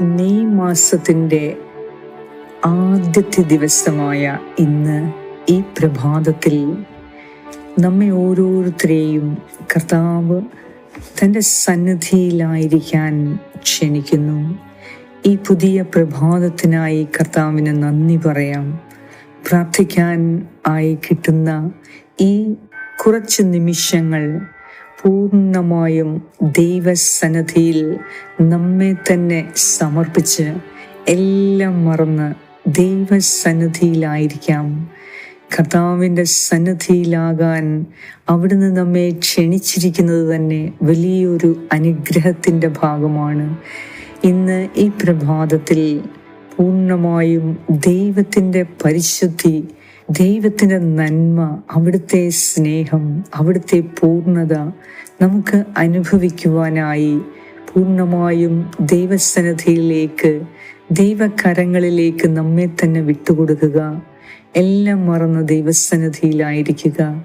May മാസത്തിന്റെ ആദ്യത്തെ ദിവസമായ ഇന്ന് ഈ പ്രഭാതത്തിൽ നമ്മെ ഓരോരുത്തരെയും കർത്താവ് തന്റെ സന്നിധിയിലായിരിക്കാൻ ക്ഷണിക്കുന്നു. ഈ പുതിയ പ്രഭാതത്തിനായി കർത്താവിന് നന്ദി പറയാം. പ്രാർത്ഥിക്കാൻ ആയി കിട്ടുന്ന ഈ കുറച്ച് നിമിഷങ്ങൾ പൂർണമായും ദൈവസന്നിധിയിൽ നമ്മെ തന്നെ സമർപ്പിച്ച് എല്ലാം മറന്ന് ദൈവസന്നിധിയിലായിരിക്കാം. കർത്താവിന്റെ സന്നിധിയിലാകാൻ അവിടുന്ന് നമ്മെ ക്ഷണിച്ചിരിക്കുന്നത് തന്നെ വലിയൊരു അനുഗ്രഹത്തിന്റെ ഭാഗമാണ്. ഇന്ന് ഈ പ്രഭാതത്തിൽ പൂർണമായും ദൈവത്തിന്റെ പരിശുദ്ധി ദൈവത്തിന്റെ നന്മ അവിടുത്തെ സ്നേഹം അവിടുത്തെ പൂർണത നമുക്ക് അനുഭവിക്കുവാനായി പൂർണമായും ദൈവസന്നിധിയിലേക്ക് ദൈവകരങ്ങളിലേക്ക് നമ്മെ തന്നെ വിട്ടുകൊടുക്കുക. എല്ലാം മറന്ന് ദൈവസന്നിധിയിലായിരിക്കുക.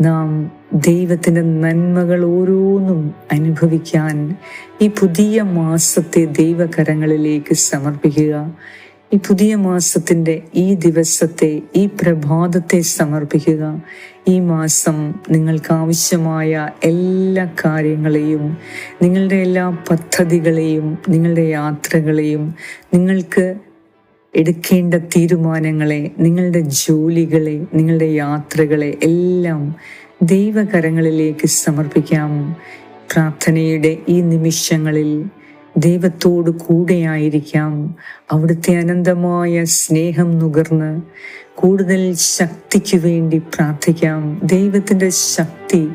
നാം ദൈവത്തിന്റെ നന്മകൾ ഓരോന്നും അനുഭവിക്കാൻ ഈ പുതിയ മാസത്തെ ദൈവകരങ്ങളിലേക്ക് സമർപ്പിക്കുക. ഈ പുതിയ മാസത്തിന്റെ ഈ ദിവസത്തെ ഈ പ്രഭാതത്തെ സമർപ്പിക്കുക. ഈ മാസം നിങ്ങൾക്ക് ആവശ്യമായ എല്ലാ കാര്യങ്ങളെയും നിങ്ങളുടെ എല്ലാ പദ്ധതികളെയും നിങ്ങളുടെ യാത്രകളെയും നിങ്ങൾക്ക് എടുക്കേണ്ട തീരുമാനങ്ങളെ നിങ്ങളുടെ ജോലികളെ നിങ്ങളുടെ യാത്രകളെ എല്ലാം ദൈവകരങ്ങളിലേക്ക് സമർപ്പിക്കാം. പ്രാർത്ഥനയുടെ ഈ നിമിഷങ്ങളിൽ ദൈവത്തോട് കൂടെയായിരിക്കാം. അവിടുത്തെ അനന്തമായ സ്നേഹം നുകർന്ന് കൂടുതൽ ശക്തിക്ക് വേണ്ടി പ്രാർത്ഥിക്കാം. ദൈവത്തിന്റെ ശക്തി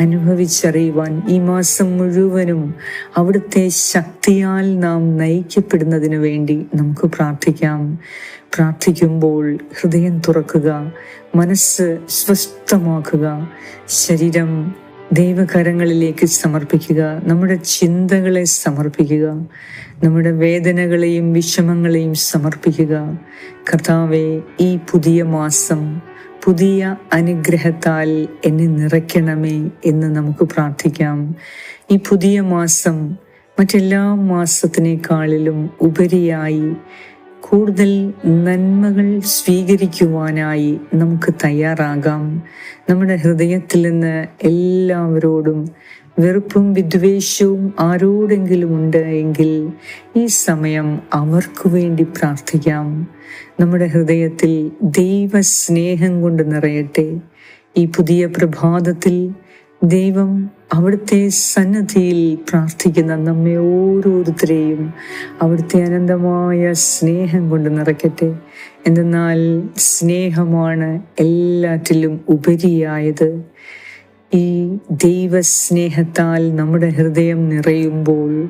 അനുഭവിച്ചറിയുവാൻ ഈ മാസം മുഴുവനും അവിടുത്തെ ശക്തിയാൽ നാം നയിക്കപ്പെടുന്നതിന് വേണ്ടി നമുക്ക് പ്രാർത്ഥിക്കാം. പ്രാർത്ഥിക്കുമ്പോൾ ഹൃദയം തുറക്കുക മനസ്സ് സ്വസ്ഥമാക്കുക ശരീരം ദൈവകരങ്ങളിലേക്ക് സമർപ്പിക്കുക. നമ്മുടെ ചിന്തകളെ സമർപ്പിക്കുക. നമ്മുടെ വേദനകളെയും വിഷമങ്ങളെയും സമർപ്പിക്കുക. കർത്താവെ ഈ പുതിയ മാസം പുതിയ അനുഗ്രഹത്താൽ എന്നെ നിറയ്ക്കണമേ എന്ന് നമുക്ക് പ്രാർത്ഥിക്കാം. ഈ പുതിയ മാസം മറ്റെല്ലാ മാസത്തിനേക്കാളിലും ഉപരിയായി കൂടുതൽ നന്മകൾ സ്വീകരിക്കുവാനായി നമുക്ക് തയ്യാറാകാം. നമ്മുടെ ഹൃദയത്തിൽ നിന്ന് എല്ലാവരോടും വെറുപ്പും വിദ്വേഷവും ആരോടെങ്കിലും ഉണ്ട് എങ്കിൽ ഈ സമയം അവർക്ക് വേണ്ടി പ്രാർത്ഥിക്കാം. നമ്മുടെ ഹൃദയത്തിൽ ദൈവസ്നേഹം കൊണ്ട് നിറയട്ടെ. ഈ പുതിയ പ്രഭാതത്തിൽ ദൈവം അവിടുത്തെ സന്നദ്ധിയിൽ പ്രാർത്ഥിക്കുന്ന നമ്മെ ഓരോരുത്തരെയും അവിടുത്തെ അനന്തമായ സ്നേഹം കൊണ്ട് നിറയ്ക്കട്ടെ. എന്തെന്നാൽ സ്നേഹമാണ് എല്ലാറ്റിലും ഉപരിയായത്. ഈ ദൈവസ്നേഹത്താൽ നമ്മുടെ ഹൃദയം നിറയുമ്പോൾ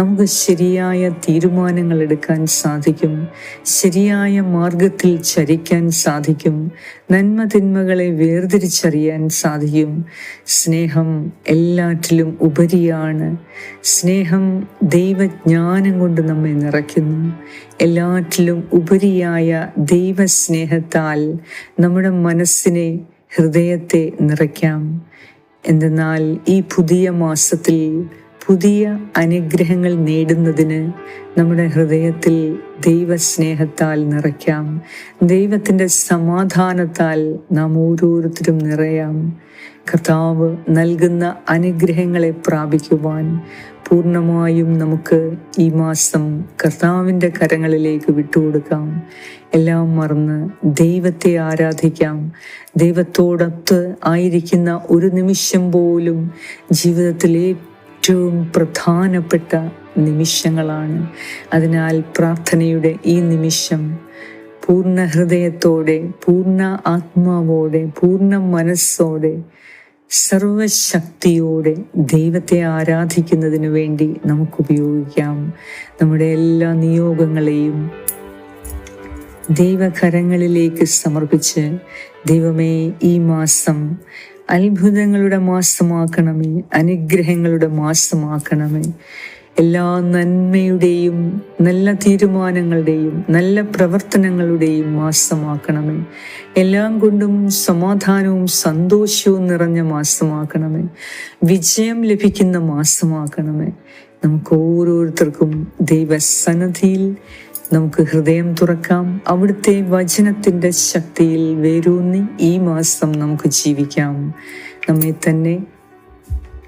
നമുക്ക് ശരിയായ തീരുമാനങ്ങൾ എടുക്കാൻ സാധിക്കും. ശരിയായ മാർഗത്തിൽ ചരിക്കാൻ സാധിക്കും. നന്മ തിന്മകളെ വേർതിരിച്ചറിയാൻ സാധിക്കും. സ്നേഹം എല്ലാറ്റിലും ഉപരിയാണ്. സ്നേഹം ദൈവജ്ഞാനം കൊണ്ട് നമ്മെ നിറയ്ക്കുന്നു. എല്ലാറ്റിലും ഉപരിയായ ദൈവസ്നേഹത്താൽ നമ്മുടെ മനസ്സിനെ ഹൃദയത്തെ നിറയ്ക്കാം. എന്തെന്നാൽ ഈ പുതിയ മാസത്തിൽ പുതിയ അനുഗ്രഹങ്ങൾ നേടുന്നതിന് നമ്മുടെ ഹൃദയത്തിൽ ദൈവസ്നേഹത്താൽ നിറയ്ക്കാം. ദൈവത്തിന്റെ സമാധാനത്താൽ നാം ഓരോരുത്തരും നിറയാം. കർത്താവ് നൽകുന്ന അനുഗ്രഹങ്ങളെ പ്രാപിക്കുവാൻ പൂർണമായും നമുക്ക് ഈ മാസം കർത്താവിന്റെ കരങ്ങളിലേക്ക് വിട്ടുകൊടുക്കാം. എല്ലാം മറന്ന് ദൈവത്തെ ആരാധിക്കാം. ദൈവത്തോടൊത്ത് ആയിരിക്കുന്ന ഒരു നിമിഷം പോലും ജീവിതത്തിലെ ഏറ്റവും പ്രധാനപ്പെട്ട നിമിഷങ്ങളാണ്. അതിനാൽ പ്രാർത്ഥനയുടെ ഈ നിമിഷം പൂർണ ഹൃദയത്തോടെ പൂർണ ആത്മാവോടെ പൂർണ മനസ്സോടെ സർവശക്തിയോടെ ദൈവത്തെ ആരാധിക്കുന്നതിന് വേണ്ടി നമുക്ക് ഉപയോഗിക്കാം നമ്മുടെ എല്ലാ നിയോഗങ്ങളെയും ദൈവകരങ്ങളിലേക്ക് സമർപ്പിച്ച് ദൈവമേ ഈ മാസം അത്ഭുതങ്ങളുടെ മാസമാക്കണമേ അനുഗ്രഹങ്ങളുടെ മാസമാക്കണമേ. എല്ലാ നന്മയുടെയും നല്ല തീരുമാനങ്ങളുടെയും നല്ല പ്രവർത്തനങ്ങളുടെയും മാസമാക്കണമേ. എല്ലാം കൊണ്ടും സമാധാനവും സന്തോഷവും നിറഞ്ഞ മാസമാക്കണമേ. വിജയം ലഭിക്കുന്ന മാസമാക്കണമേ. നമുക്ക് ഓരോരുത്തർക്കും ദൈവസന്നദ്ധിയിൽ നമുക്ക് ഹൃദയം തുറക്കാം. അവിടുത്തെ വചനത്തിന്റെ ശക്തിയിൽ വേരൂന്നി ഈ മാസം നമുക്ക് ജീവിക്കാം. നമ്മെ തന്നെ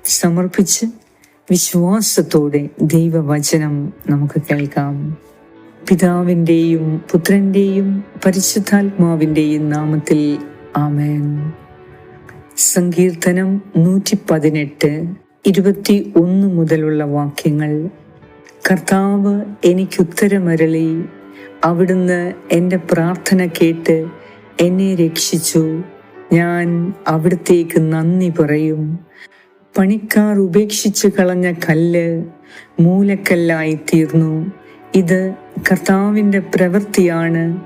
സമർപ്പിച്ച് വിശ്വാസത്തോടെ ദൈവവചനം നമുക്ക് കേൾക്കാം. പിതാവിന്റെയും പുത്രന്റെയും പരിശുദ്ധാത്മാവിന്റെയും നാമത്തിൽ ആമേൻ. സങ്കീർത്തനം നൂറ്റി പതിനെട്ട് ഇരുപത്തി ഒന്ന് മുതലുള്ള വാക്യങ്ങൾ. കർത്താവ് എനിക്കുത്തരമരളി. അവിടുന്ന് എന്റെ പ്രാർത്ഥന കേട്ട് എന്നെ രക്ഷിച്ചു. ഞാൻ അവിടത്തേക്ക് നന്ദി പറയും. പണിക്കാർ ഉപേക്ഷിച്ച് കളഞ്ഞ കല്ല് മൂലക്കല്ലായി തീർന്നു. ഇത് കർത്താവിന്റെ പ്രവൃത്തിയാണ്.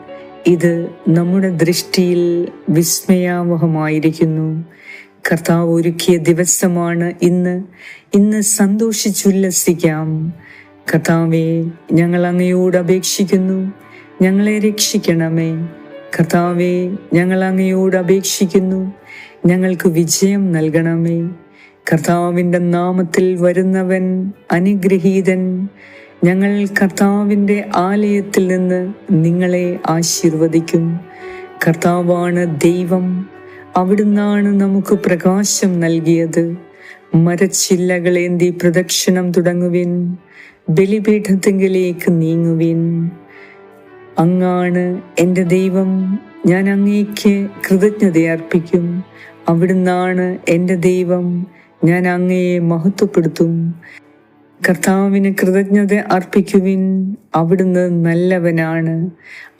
ഇത് നമ്മുടെ ദൃഷ്ടിയിൽ വിസ്മയാവഹമായിരിക്കുന്നു. കർത്താവ് ഒരുക്കിയ ദിവസമാണ് ഇന്ന്. ഇന്ന് സന്തോഷിച്ചുല്ലസിക്കാം. കർത്താവെ ഞങ്ങൾ അങ്ങയോട് അപേക്ഷിക്കുന്നു. ഞങ്ങളെ രക്ഷിക്കണമേ. കർത്താവെ ഞങ്ങൾ അങ്ങയോട് അപേക്ഷിക്കുന്നു. ഞങ്ങൾക്ക് വിജയം നൽകണമേ. കർത്താവിന്റെ നാമത്തിൽ വരുന്നവൻ അനുഗ്രഹീതൻ. ഞങ്ങൾ കർത്താവിന്റെ ആലയത്തിൽ നിന്ന് നിങ്ങളെ ആശീർവദിക്കും. കർത്താവാണ് ദൈവം. അവിടുന്നാണ് നമുക്ക് പ്രകാശം നൽകിയത്. മരച്ചില്ലകളേന്തി പ്രദക്ഷിണം തുടങ്ങുവിൻ. ബലിപീഠത്തെങ്കിലേക്ക് നീങ്ങുവിൻ. അങ്ങാണ് എന്റെ ദൈവം. ഞാൻ അങ്ങേക്ക് കൃതജ്ഞത അർപ്പിക്കും അവിടുന്നാണ് എന്റെ ദൈവം. ഞാൻ അങ്ങയെ മഹത്വപ്പെടുത്തും. കർത്താവിന് കൃതജ്ഞത അർപ്പിക്കുവിൻ. അവിടുന്ന് നല്ലവനാണ്.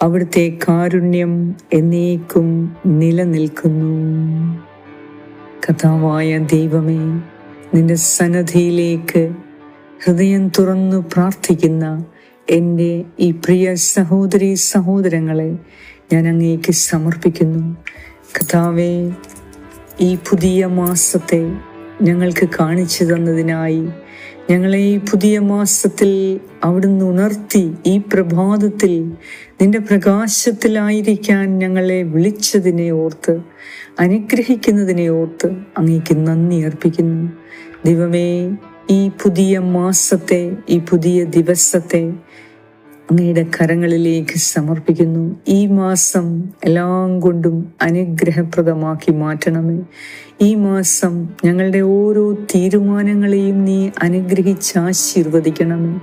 അവിടുത്തെ കാരുണ്യം എന്നേക്കും നിലനിൽക്കുന്നു. കഥാവായ ദൈവമേ നിന്റെ സന്നദ്ധിയിലേക്ക് ഹൃദയം തുറന്നു പ്രാർത്ഥിക്കുന്ന എന്റെ ഈ പ്രിയ സഹോദരി സഹോദരങ്ങളെ ഞാൻ അങ്ങേക്ക് സമർപ്പിക്കുന്നു. കഥാവേ ഈ പുതിയ മാസത്തെ ഞങ്ങൾക്ക് കാണിച്ചു തന്നതിനായി ഞങ്ങളെ ഈ പുതിയ മാസത്തിൽ അവിടുന്ന് ഉണർത്തി ഈ പ്രഭാതത്തിൽ നിന്റെ പ്രകാശത്തിലായിരിക്കാൻ ഞങ്ങളെ വിളിച്ചതിനെ ഓർത്ത് അനുഗ്രഹിക്കുന്നതിനെ ഓർത്ത് അങ്ങേക്ക് നന്ദി അർപ്പിക്കുന്നു. ദൈവമേ ഈ പുതിയ മാസത്തെ ഈ പുതിയ ദിവസത്തെ അങ്ങയുടെ കരങ്ങളിലേക്ക് സമർപ്പിക്കുന്നു. ഈ മാസം എല്ലാം കൊണ്ടും അനുഗ്രഹപ്രദമാക്കി മാറ്റണമേ. ഈ മാസം ഞങ്ങളുടെ ഓരോ തീരുമാനങ്ങളെയും നീ അനുഗ്രഹിച്ച് ആശീർവദിക്കണമേ.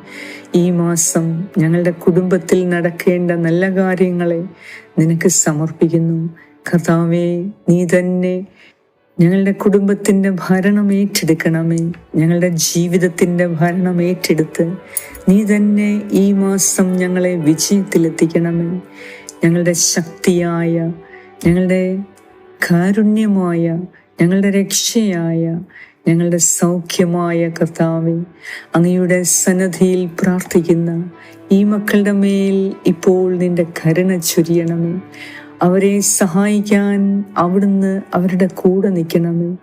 ഈ മാസം ഞങ്ങളുടെ കുടുംബത്തിൽ നടക്കേണ്ട നല്ല കാര്യങ്ങളെ നിനക്ക് സമർപ്പിക്കുന്നു. കർത്താവേ നീ തന്നെ ഞങ്ങളുടെ കുടുംബത്തിന്റെ ഭരണം ഏറ്റെടുക്കണമേ. ഞങ്ങളുടെ ജീവിതത്തിന്റെ ഭരണം ഏറ്റെടുത്ത് നീ തന്നെ ഈ മാസം ഞങ്ങളെ വിജയത്തിലെത്തിക്കണമേ. ഞങ്ങളുടെ ശക്തിയായ ഞങ്ങളുടെ കാരുണ്യമായ ഞങ്ങളുടെ രക്ഷയായ ഞങ്ങളുടെ സൗഖ്യമായ കർത്താവെ അങ്ങയുടെ സന്നദ്ധിയിൽ പ്രാർത്ഥിക്കുന്ന ഈ മക്കളുടെ മേൽ ഇപ്പോൾ നിന്റെ കരുണ ചൊരിയണമേ. അവരെ സഹായിക്കാൻ അവിടുന്ന് അവരുടെ കൂടെ നിൽക്കണമേ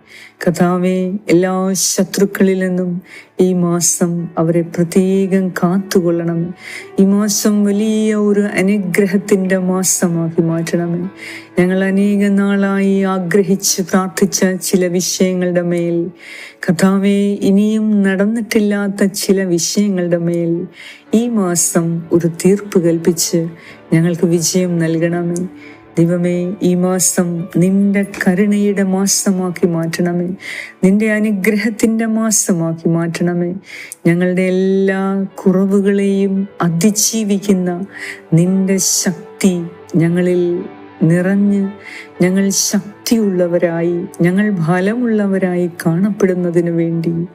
കഥാവെ എല്ലാ ശത്രുക്കളിൽ നിന്നും ഈ മാസം അവരെ പ്രത്യേകം കാത്തുകൊള്ളണം. ഈ മാസം വലിയ ഒരു അനുഗ്രഹത്തിന്റെ മാസമാക്കി മാറ്റണമേ ഞങ്ങൾ അനേക നാളായി ആഗ്രഹിച്ച് പ്രാർത്ഥിച്ച ചില വിഷയങ്ങളുടെ മേൽ. കഥാവെ ഇനിയും നടന്നിട്ടില്ലാത്ത ചില വിഷയങ്ങളുടെ മേൽ ഈ മാസം ഒരു തീർപ്പ് കൽപ്പിച്ച് ഞങ്ങൾക്ക് വിജയം നൽകണമേ. ദൈവമേ ഈ മാസം നിന്റെ കരുണയുടെ മാസമാക്കി മാറ്റണമേ. നിന്റെ അനുഗ്രഹത്തിന്റെ മാസമാക്കി മാറ്റണമേ. ഞങ്ങളുടെ എല്ലാ കുറവുകളെയും അതിജീവിക്കുന്ന നിന്റെ ശക്തി ഞങ്ങളിൽ നിറഞ്ഞ് ഞങ്ങൾ ശക്തിയുള്ളവരായി ഞങ്ങൾ ഫലമുള്ളവരായി കാണപ്പെടുന്നതിന് വേണ്ടി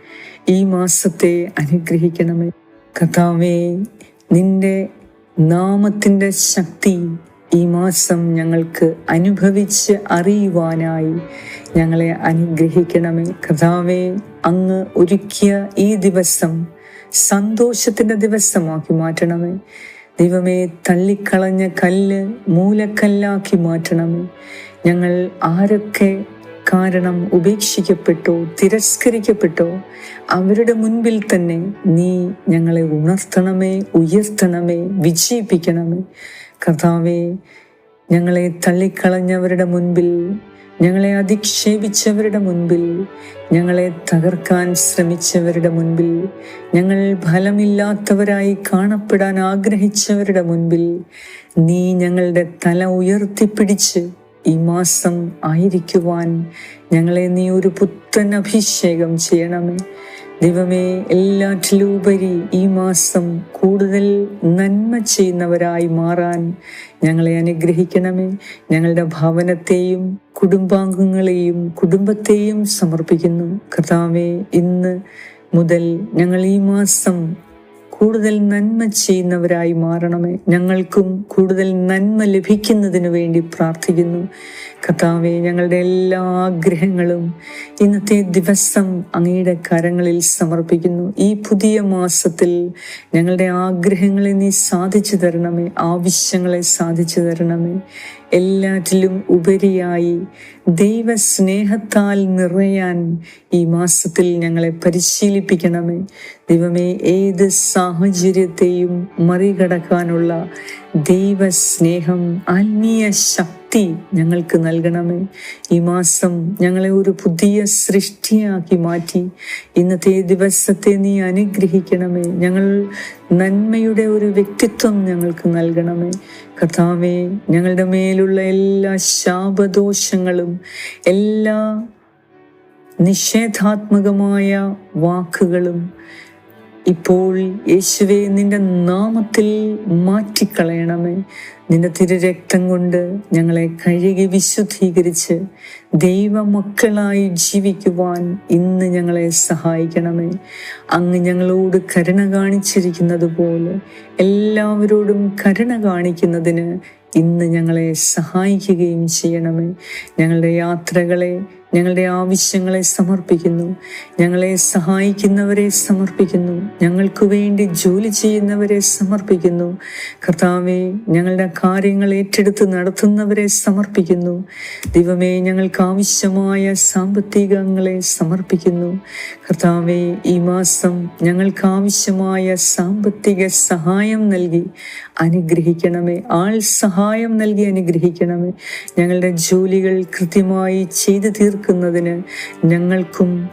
ഈ മാസത്തെ അനുഗ്രഹിക്കണമേ. കഥാവേ നിന്റെ നാമത്തിന്റെ ശക്തി ഈ മാസം ഞങ്ങൾക്ക് അനുഭവിച്ച് അറിയുവാനായി ഞങ്ങളെ അനുഗ്രഹിക്കണമേ. കഥാവേ അങ്ങ് ഒരുക്കിയ ഈ ദിവസം സന്തോഷത്തിന്റെ ദിവസമാക്കി മാറ്റണമേ. ദൈവമേ തള്ളിക്കളഞ്ഞ കല്ല് മൂലക്കല്ലാക്കി മാറ്റണമേ. ഞങ്ങൾ ആരൊക്കെ കാരണം ഉപേക്ഷിക്കപ്പെട്ടോ തിരസ്കരിക്കപ്പെട്ടോ അവരുടെ മുൻപിൽ തന്നെ നീ ഞങ്ങളെ ഉണർത്തണമേ ഉയർത്തണമേ വിജയിപ്പിക്കണമേ. കർത്താവെ ഞങ്ങളെ തള്ളിക്കളഞ്ഞവരുടെ മുൻപിൽ ഞങ്ങളെ അധിക്ഷേപിച്ചവരുടെ മുൻപിൽ ഞങ്ങളെ തകർക്കാൻ ശ്രമിച്ചവരുടെ മുൻപിൽ ഞങ്ങൾ ഫലമില്ലാത്തവരായി കാണപ്പെടാൻ ആഗ്രഹിച്ചവരുടെ മുൻപിൽ നീ ഞങ്ങളുടെ തല ഉയർത്തിപ്പിടിച്ച് ഈ മാസം ആയിരിക്കുവാൻ ഞങ്ങളെ നീ ഒരു പുത്തൻ അഭിഷേകം ചെയ്യണമേ. ദൈവമേ എല്ലാറ്റിലുപരി ഈ മാസം കൂടുതൽ നന്മ ചെയ്യുന്നവരായി മാറാൻ ഞങ്ങളെ അനുഗ്രഹിക്കണമേ. ഞങ്ങളുടെ ഭവനത്തെയും കുടുംബാംഗങ്ങളെയും കുടുംബത്തെയും സമർപ്പിക്കുന്നു. കർത്താവെ ഇന്ന് മുതൽ ഞങ്ങൾ ഈ മാസം കൂടുതൽ നന്മ ചെയ്യുന്നവരായി മാറണമേ. ഞങ്ങൾക്കും കൂടുതൽ നന്മ ലഭിക്കുന്നതിന് വേണ്ടി പ്രാർത്ഥിക്കുന്നു. കഥാവെ ഞങ്ങളുടെ എല്ലാ ആഗ്രഹങ്ങളും ഇന്നത്തെ ദിവസം അങ്ങയുടെ കരങ്ങളിൽ സമർപ്പിക്കുന്നു. ഈ പുതിയ മാസത്തിൽ ഞങ്ങളുടെ ആഗ്രഹങ്ങളെ നീ സാധിച്ചു തരണമേ. ആവശ്യങ്ങളെ സാധിച്ചു തരണമേ. എല്ലാറ്റിലും ഉപരിയായി ദൈവസ്നേഹത്താൽ നിറയാൻ ഈ മാസത്തിൽ ഞങ്ങളെ പരിശീലിപ്പിക്കണമേ. ദൈവമേ ഏത് സാഹചര്യത്തെയും മറികടക്കാനുള്ള ദൈവസ്നേഹം ആത്മീയ ശക്തി ഞങ്ങൾക്ക് നൽകണമേ. ഈ മാസം ഞങ്ങളെ ഒരു പുതിയ സൃഷ്ടിയാക്കി മാറ്റി. ഇന്നത്തെ ദിവസത്തെ നീ അനുഗ്രഹിക്കണമേ. ഞങ്ങൾ നന്മയുടെ ഒരു വ്യക്തിത്വം ഞങ്ങൾക്ക് നൽകണമേ. കഥാവേ ഞങ്ങളുടെ മേലുള്ള എല്ലാ ശാപദോഷങ്ങളും എല്ലാ നിഷേധാത്മകമായ വാക്കുകളും ഇപ്പോൾ യേശുവെ നിന്റെ നാമത്തിൽ മാറ്റിക്കളയണമേ. നിന്റെ തിരുരക്തം കൊണ്ട് ഞങ്ങളെ കഴുകി വിശുദ്ധീകരിച്ച് ദൈവമക്കളായി ജീവിക്കുവാൻ ഇന്ന് ഞങ്ങളെ സഹായിക്കണമേ. അങ്ങ് ഞങ്ങളോട് കരുണ കാണിച്ചിരിക്കുന്നത് പോലെ എല്ലാവരോടും കരുണ കാണിക്കുന്നതിന് ഇന്ന് ഞങ്ങളെ സഹായിക്കുകയും ചെയ്യണമേ. ഞങ്ങളുടെ യാത്രകളെ ഞങ്ങളുടെ ആവശ്യങ്ങളെ സമർപ്പിക്കുന്നു. ഞങ്ങളെ സഹായിക്കുന്നവരെ സമർപ്പിക്കുന്നു. ഞങ്ങൾക്ക് വേണ്ടി ജോലി ചെയ്യുന്നവരെ സമർപ്പിക്കുന്നു. കർത്താവെ ഞങ്ങളുടെ കാര്യങ്ങൾ ഏറ്റെടുത്ത് നടത്തുന്നവരെ സമർപ്പിക്കുന്നു. ദൈവമേ ഞങ്ങൾക്ക് ആവശ്യമായ സാമ്പത്തികങ്ങളെ സമർപ്പിക്കുന്നു. കർത്താവെ ഈ മാസം ഞങ്ങൾക്ക് ആവശ്യമായ സാമ്പത്തിക സഹായം നൽകി അനുഗ്രഹിക്കണമേ. ആൾ സഹായം നൽകി അനുഗ്രഹിക്കണമേ. ഞങ്ങളുടെ ജോലികൾ കൃത്യമായി ചെയ്തു തീർക്കുന്നതിന് ഞങ്ങൾക്കും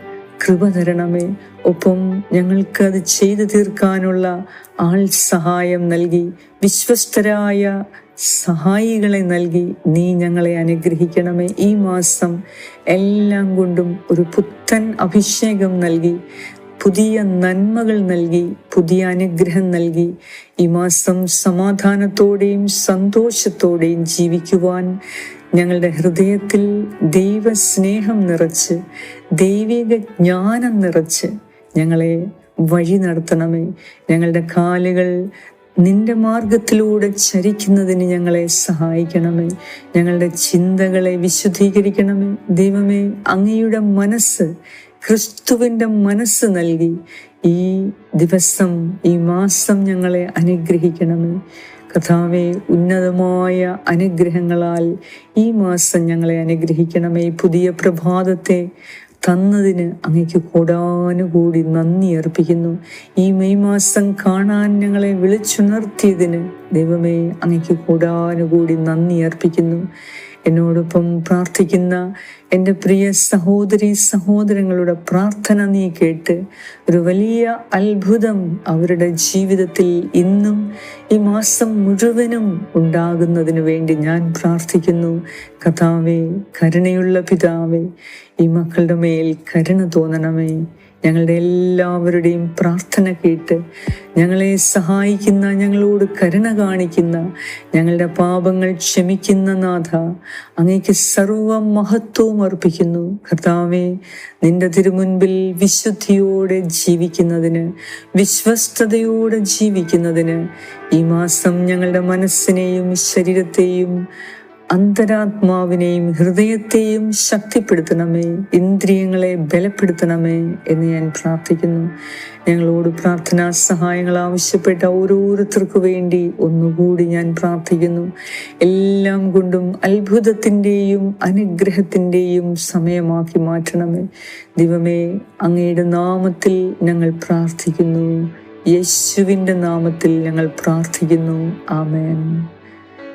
കൃപ തരണമേ. ഒപ്പം ഞങ്ങൾക്ക് അത് ചെയ്തു തീർക്കാനുള്ള ആൾ സഹായം നൽകി വിശ്വസ്തരായ സഹായികളെ നൽകി നീ ഞങ്ങളെ അനുഗ്രഹിക്കണമേ. ഈ മാസം എല്ലാം കൊണ്ടും ഒരു പുത്തൻ അഭിഷേകം നൽകി. പുതിയ നന്മകൾ നൽകി പുതിയ അനുഗ്രഹം നൽകി ഈ മാസം സമാധാനത്തോടെയും സന്തോഷത്തോടെയും ജീവിക്കുവാൻ ഞങ്ങളുടെ ഹൃദയത്തിൽ ദൈവസ്നേഹം നിറച്ച് ദൈവിക ജ്ഞാനം നിറച്ച് ഞങ്ങളെ വഴി നടത്തണമേ. ഞങ്ങളുടെ കാലുകൾ നിന്റെ മാർഗത്തിലൂടെ ചരിക്കുന്നതിന് ഞങ്ങളെ സഹായിക്കണമേ. ഞങ്ങളുടെ ചിന്തകളെ വിശുദ്ധീകരിക്കണമേ. ദൈവമേ അങ്ങയുടെ മനസ്സ് ക്രിസ്തുവിന്റെ മനസ്സ് നൽകി ഈ ദിവസം ഈ മാസം ഞങ്ങളെ അനുഗ്രഹിക്കണമേ. കഥാവെ ഉന്നതമായ അനുഗ്രഹങ്ങളാൽ ഈ മാസം ഞങ്ങളെ അനുഗ്രഹിക്കണമേ. പുതിയ പ്രഭാതത്തെ തന്നതിന് അങ്ങയ്ക്ക് കൂടാനുകൂടി നന്ദി അർപ്പിക്കുന്നു. ഈ മെയ് മാസം കാണാൻ ഞങ്ങളെ വിളിച്ചുണർത്തിയതിന് ദൈവമേ അങ്ങയ്ക്ക് കൂടാനുകൂടി നന്ദി അർപ്പിക്കുന്നു. എന്നോടൊപ്പം പ്രാർത്ഥിക്കുന്ന എന്റെ പ്രിയ സഹോദരി സഹോദരങ്ങളുടെ പ്രാർത്ഥന നീ കേട്ട് ഒരു വലിയ അത്ഭുതം അവരുടെ ജീവിതത്തിൽ ഇന്നും ഈ മാസം മുഴുവനും ഉണ്ടാകുന്നതിന് വേണ്ടി ഞാൻ പ്രാർത്ഥിക്കുന്നു. കഥാവേ കരുണയുള്ള പിതാവേ ഈ മക്കളുടെ മേൽ കരുണ തോന്നണമേ. ഞങ്ങളുടെ എല്ലാവരുടെയും പ്രാർത്ഥന കേട്ട് ഞങ്ങളെ സഹായിക്കുന്ന ഞങ്ങളോട് കരുണ കാണിക്കുന്ന ഞങ്ങളുടെ പാപങ്ങൾ ക്ഷമിക്കുന്ന നാഥ അങ്ങേക്ക് സർവ മഹത്വവും അർപ്പിക്കുന്നു. കർത്താവെ നിന്റെ തിരുമുൻപിൽ വിശുദ്ധിയോടെ ജീവിക്കുന്നതിന് വിശ്വസ്തയോടെ ജീവിക്കുന്നതിന് ഈ മാസം ഞങ്ങളുടെ മനസ്സിനെയും ശരീരത്തെയും അന്തരാത്മാവിനെയും ഹൃദയത്തെയും ശക്തിപ്പെടുത്തണമേ ഇന്ദ്രിയങ്ങളെ ബലപ്പെടുത്തണമേ എന്ന് ഞാൻ പ്രാർത്ഥിക്കുന്നു. ഞങ്ങളോട് പ്രാർത്ഥനാ സഹായങ്ങൾ ആവശ്യപ്പെട്ട ഓരോരുത്തർക്കു വേണ്ടി ഒന്നുകൂടി ഞാൻ പ്രാർത്ഥിക്കുന്നു. എല്ലാം കൊണ്ടും അത്ഭുതത്തിന്റെയും അനുഗ്രഹത്തിന്റെയും സമയമാക്കി മാറ്റണമേ. ദൈവമേ അങ്ങയുടെ നാമത്തിൽ ഞങ്ങൾ പ്രാർത്ഥിക്കുന്നു. യേശുവിന്റെ നാമത്തിൽ ഞങ്ങൾ പ്രാർത്ഥിക്കുന്നു. ആമേൻ.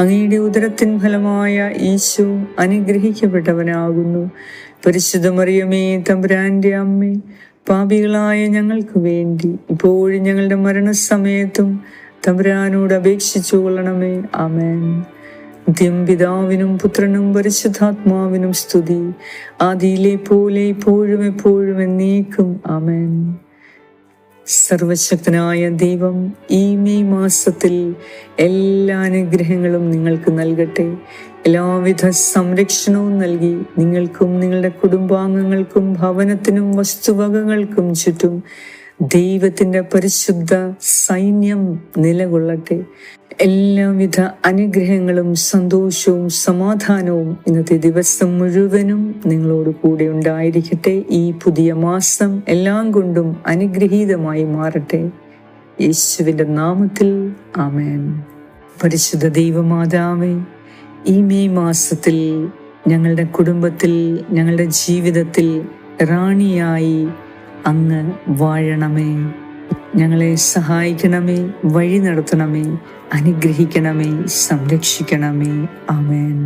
അങ്ങയുടെ ഉദരത്തിൻ ഫലമായ ഈശോ അനുഗ്രഹിക്കപ്പെട്ടവനാകുന്നു. പരിശുദ്ധ മറിയമേ തമ്പുരാന്റെ അമ്മേ പാപികളായ ഞങ്ങൾക്ക് വേണ്ടി ഇപ്പോഴും ഞങ്ങളുടെ മരണസമയത്തും തമ്പുരാനോട് അപേക്ഷിച്ചു കൊള്ളണമേ. അമേൻ നിത്യം പിതാവിനും പുത്രനും പരിശുദ്ധാത്മാവിനും സ്തുതി. ആദിയിലെ പോലെ ഇപ്പോഴും എപ്പോഴും എന്നേക്കും. ആമേൻ. സർവശക്തനായ ദൈവം ഈ മെയ് മാസത്തിൽ എല്ലാ അനുഗ്രഹങ്ങളും നിങ്ങൾക്ക് നൽകട്ടെ. എല്ലാവിധ സംരക്ഷണവും നൽകി നിങ്ങൾക്കും നിങ്ങളുടെ കുടുംബാംഗങ്ങൾക്കും ഭവനത്തിനും വസ്തുവകകൾക്കും ചുറ്റും ദൈവത്തിന്റെ പരിശുദ്ധ സൈന്യം നിലകൊള്ളട്ടെ. എല്ലാവിധ അനുഗ്രഹങ്ങളും സന്തോഷവും സമാധാനവും ഇന്നത്തെ ദിവസം മുഴുവനും നിങ്ങളോട് കൂടെ ഉണ്ടായിരിക്കട്ടെ. ഈ പുതിയ മാസം എല്ലാം കൊണ്ടും അനുഗ്രഹീതമായി മാറട്ടെ. യേശുവിന്റെ നാമത്തിൽ ആമേൻ. പരിശുദ്ധ ദൈവമാതാവേ ഈ മെയ് മാസത്തിൽ ഞങ്ങളുടെ കുടുംബത്തിൽ ഞങ്ങളുടെ ജീവിതത്തിൽ റാണിയായി അങ്ങ് വാഴണമേ. ഞങ്ങളെ സഹായിക്കണമേ വഴി നടത്തണമേ അനുഗ്രഹിക്കണമേ സംരക്ഷിക്കണമേ. ആമേൻ.